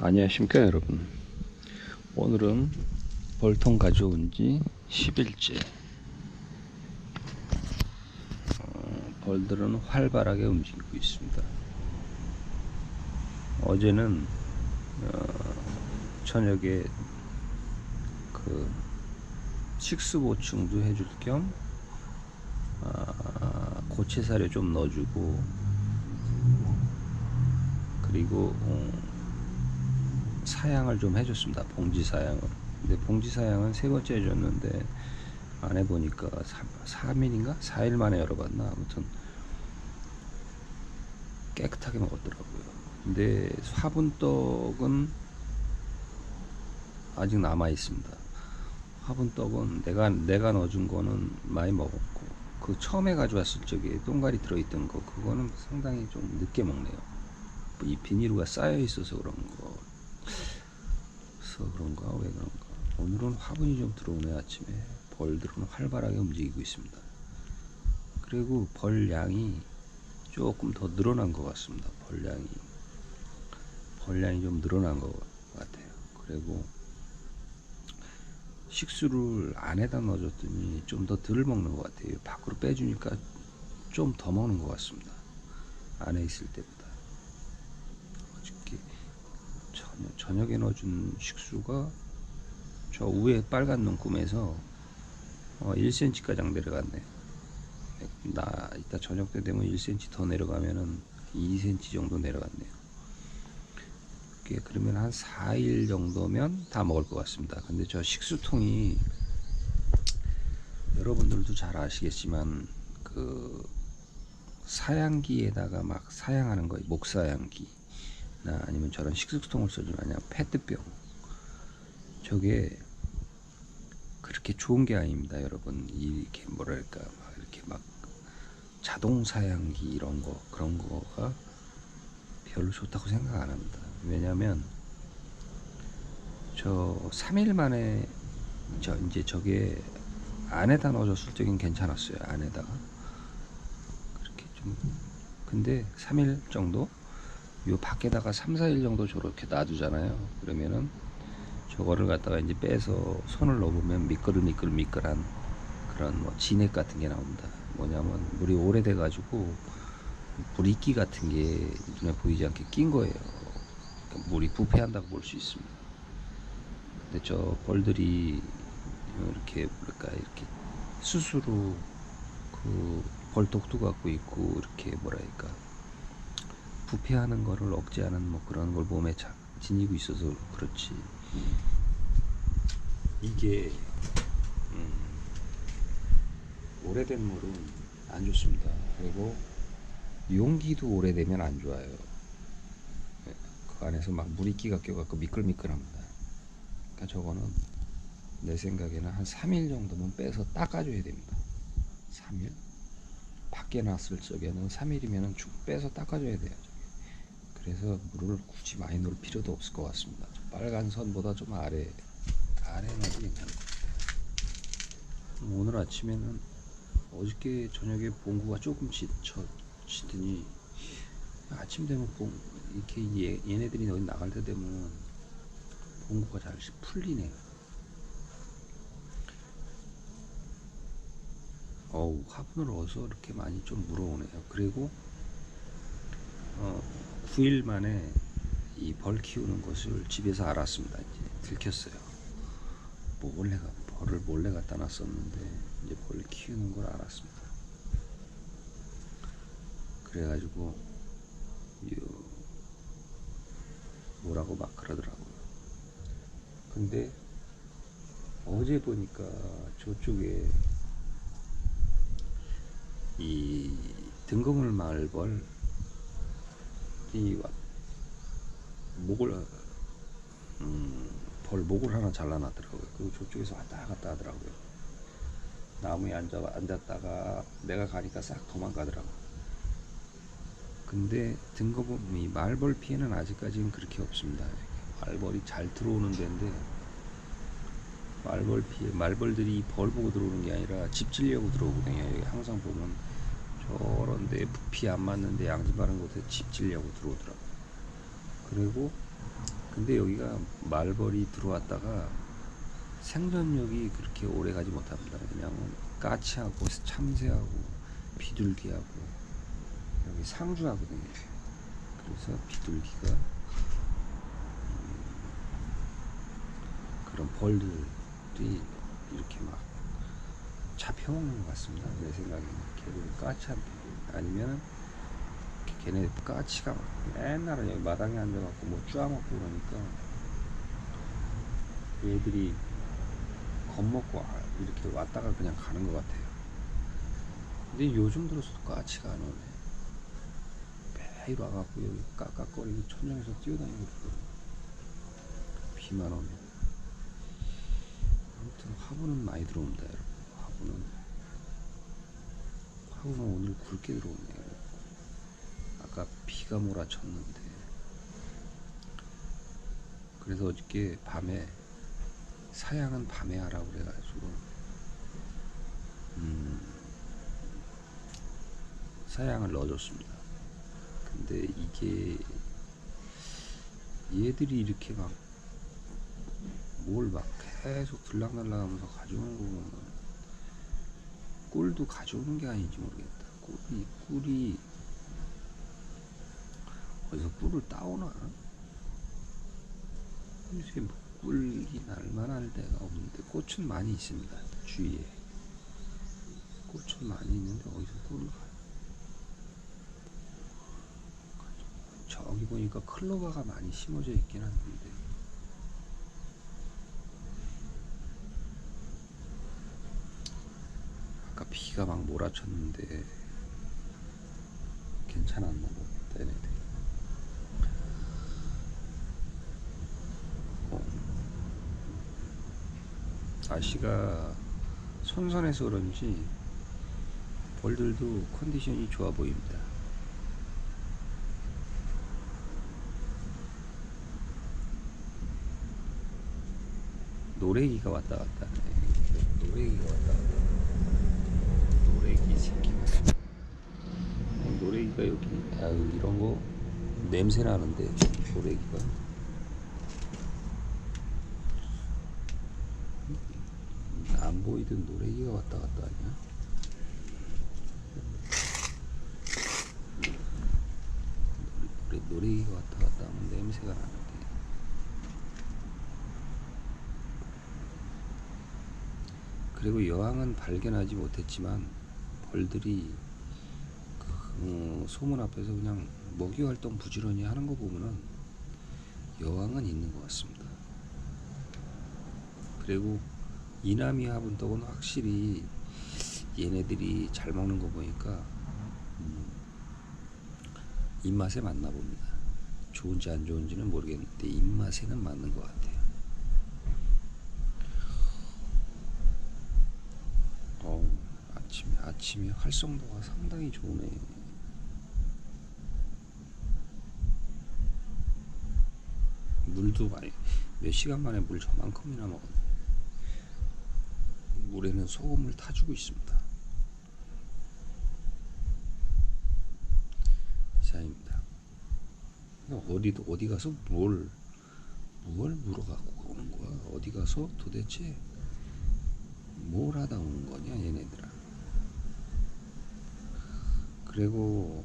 안녕하십니까 여러분. 오늘은 벌통 가져온 지 10일째. 어, 벌들은 활발하게 움직이고 있습니다. 어제는 어, 저녁에 그 식수 보충도 해줄 겸 아, 고체 사료 좀 넣어주고 그리고 어, 사양을 좀 해줬습니다. 봉지 사양을. 근데 봉지 사양은 세 번째 해줬는데 안 해보니까 3, 3일인가? 4일 만에 열어봤나? 아무튼 깨끗하게 먹었더라고요. 근데 화분떡은 아직 남아 있습니다. 화분떡은 내가 내가 넣어준 거는 많이 먹었고 그 처음에 가져왔을 적에 똥갈이 들어있던 거 그거는 상당히 좀 늦게 먹네요. 이 비닐가 쌓여 있어서 그런 거. 그래서 그런가 왜 그런가. 오늘은 화분이 좀 들어오네 아침에 벌들은 활발하게 움직이고 있습니다. 그리고 벌 양이 조금 더 늘어난 것 같습니다. 벌 양이 벌 양이 좀 늘어난 것 같아요. 그리고 식수를 안에다 넣어줬더니 좀 더 덜 먹는 것 같아요. 밖으로 빼주니까 좀 더 먹는 것 같습니다. 안에 있을 때보다. 어저께 저녁, 저녁에 넣어준 식수가 저 위에 빨간 눈금에서 어, 1cm 가량 내려갔네. 나 이따 저녁 때 되면 1cm 더 내려가면은 2cm 정도 내려갔네요. 그게 그러면 한 4일 정도면 다 먹을 것 같습니다. 근데 저 식수통이 여러분들도 잘 아시겠지만 그 사양기에다가 막 사양하는 거예요. 목사양기. 나 아니면 저런 식수통을 써주면 그냥 페트병. 저게 그렇게 좋은 게 아닙니다, 여러분. 이렇게 뭐랄까 막 이렇게 막 자동 사양기 이런 거 그런 거가 별로 좋다고 생각 안 합니다. 왜냐면 저 3일 만에 저 이제 저게 안에다 넣어줬을 적엔 괜찮았어요. 안에다가 그렇게 좀 근데 3일 정도 요 밖에다가 3, 4일 정도 저렇게 놔두잖아요. 그러면은 저거를 갖다가 이제 빼서 손을 넣어보면 미끌 미끌 미끌한 그런 뭐 진액 같은 게 나옵니다. 뭐냐면 물이 오래돼 가지고 물이끼 같은 게 눈에 보이지 않게 낀 거예요. 그러니까 물이 부패한다고 볼 수 있습니다. 근데 저 벌들이 이렇게 뭐랄까 이렇게 스스로 그 벌독도 갖고 있고 이렇게 뭐랄까 부패하는 거를 억제하는 뭐 그런 걸 몸에 자, 지니고 있어서 그렇지 이게 음, 오래된 물은 안 좋습니다. 그리고 용기도 오래되면 안 좋아요. 네, 그 안에서 막 물이끼가 껴갖고 미끌미끌합니다. 그러니까 저거는 내 생각에는 한 3일 정도면 빼서 닦아줘야 됩니다. 3일? 밖에 놨을 적에는 3일이면 쭉 빼서 닦아줘야 돼요. 그래서 물을 굳이 많이 넣을 필요도 없을 것 같습니다. 빨간 선보다 좀 아래, 아래 넣어도 괜찮을. 오늘 아침에는 어저께 저녁에 봉구가 조금 지쳐, 지더니 아침 되면 봉, 이렇게 얘, 얘네들이 어디 나갈 때 되면 봉구가 잘 풀리네요. 어우 화분을 어서 이렇게 많이 좀 물어오네요. 그리고 어, 9일 만에 이 벌 키우는 것을 집에서 알았습니다. 이제 들켰어요. 몰래 가 벌을 몰래 갖다 놨었는데 이제 벌 키우는 걸 알았습니다. 그래가지고 요 뭐라고 막 그러더라고요. 근데 어제 보니까 저쪽에 이 등거물 말벌 이 와- 목을 음, 벌 목을 하나 잘라놨더라고요. 그리고 저쪽에서 왔다 갔다 하더라고요. 나무에 앉아 앉았다가 내가 가니까 싹 도망가더라고. 근데 등거물 이 말벌 피해는 아직까지는 그렇게 없습니다. 말벌이 잘 들어오는 데인데 말벌 피해 말벌들이 벌 보고 들어오는 게 아니라 집 질려고 들어오거든요. 여기 항상 보면 저런데 부피 안 맞는데 양지 바른 곳에 집 질려고 들어오더라고. 그리고 근데 여기가 말벌이 들어왔다가 생존력이 그렇게 오래 가지 못합니다. 왜냐하면 까치하고 참새하고 비둘기하고 여기 상주하거든요. 그래서 비둘기가 음, 그런 벌들이 이렇게 막 잡혀먹는 것 같습니다. 내 생각에는 걔들 까치한테 아니면 걔네 까치가 막 맨날 여기 마당에 앉아갖고 뭐 쪼아먹고 그러니까 얘들이 겁먹고 아- 이렇게 왔다가 그냥 가는 것 같아요. 근데 요즘 들어서도 까치가 안 오네. 매일 와갖고 여기 깍깍거리고 천장에서 뛰어다니고 그러더라고요. 비만 오면. 아무튼 화분은 많이 들어온다 여러분. 화분은 화분은 오늘 굵게 들어오네요. 아까 비가 몰아쳤는데 그래서 어저께 밤에 사양은 밤에 하라고 그래가지고 음, 사양을 넣어줬습니다. 근데 이게 얘들이 이렇게 막 뭘막 계속 들락날락하면서 가져오는 거 보면 꿀도 가져오는 게 아닌지 모르겠다. 꿀이 꿀이 어디서 꿀을 따오나? 요새 뭐 꿀이 날만할 데가 없는데 꽃은 많이 있습니다. 주위에 꽃은 많이 있는데 어디서 꿀을 가? 저기 보니까 클로바가 많이 심어져 있긴 한데 아까 비가 막 몰아쳤는데 괜찮았나 모르겠다 얘네들 어. 날씨가 선선해서 그런지 벌들도 컨디션이 좋아 보입니다. 노래기가 왔다 갔다. 노래기가 왔다. 노래기가 여기, 아유, 이런 거 냄새 나는데, 노래기가. 안 보이던 노래기가 왔다 갔다 하냐? 노래, 노래기가 왔다 갔다 하면 냄새가 나는데. 그리고 여왕은 발견하지 못했지만 벌들이 그, 어, 소문 앞에서 그냥 먹이 활동 부지런히 하는 거 보면은 여왕은 있는 것 같습니다. 그리고 이남이 화분떡은 확실히 얘네들이 잘 먹는 거 보니까 음, 입맛에 맞나 봅니다. 좋은지 안 좋은지는 모르겠는데 입맛에는 맞는 것 같아요. 어우, 아침에 아침에 활성도가 상당히 좋네. 물도 많이 몇 시간 만에 물 저만큼이나 먹었네. 물에는 소금을 타주고 있습니다. 이상입니다. 어디 어디 가서 뭘 뭘 물어갖고 오는 거야? 어디 가서 도대체 뭘 하다 오는 거냐 얘네들아. 그리고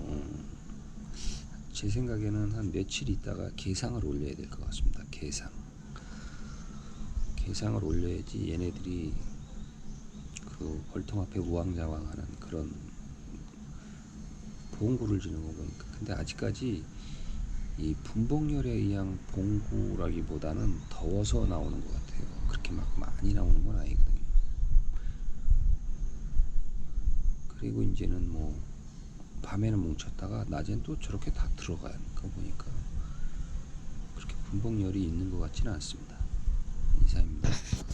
음, 제 생각에는 한 며칠 있다가 개상을 올려야 될 것 같습니다. 개상. 개상을 올려야지 얘네들이 그 벌통 앞에 우왕좌왕하는 그런 봉구를 지는 거 보니까 근데 아직까지 이 분봉열에 의한 봉구라기보다는 더워서 나오는 것 같아요. 그렇게 막 많이 나오는 건 아니거든요. 그리고 이제는 뭐 밤에는 뭉쳤다가 낮엔 또 저렇게 다 들어가니까 보니까 그렇게 분봉열이 있는 것 같지는 않습니다. 이상입니다.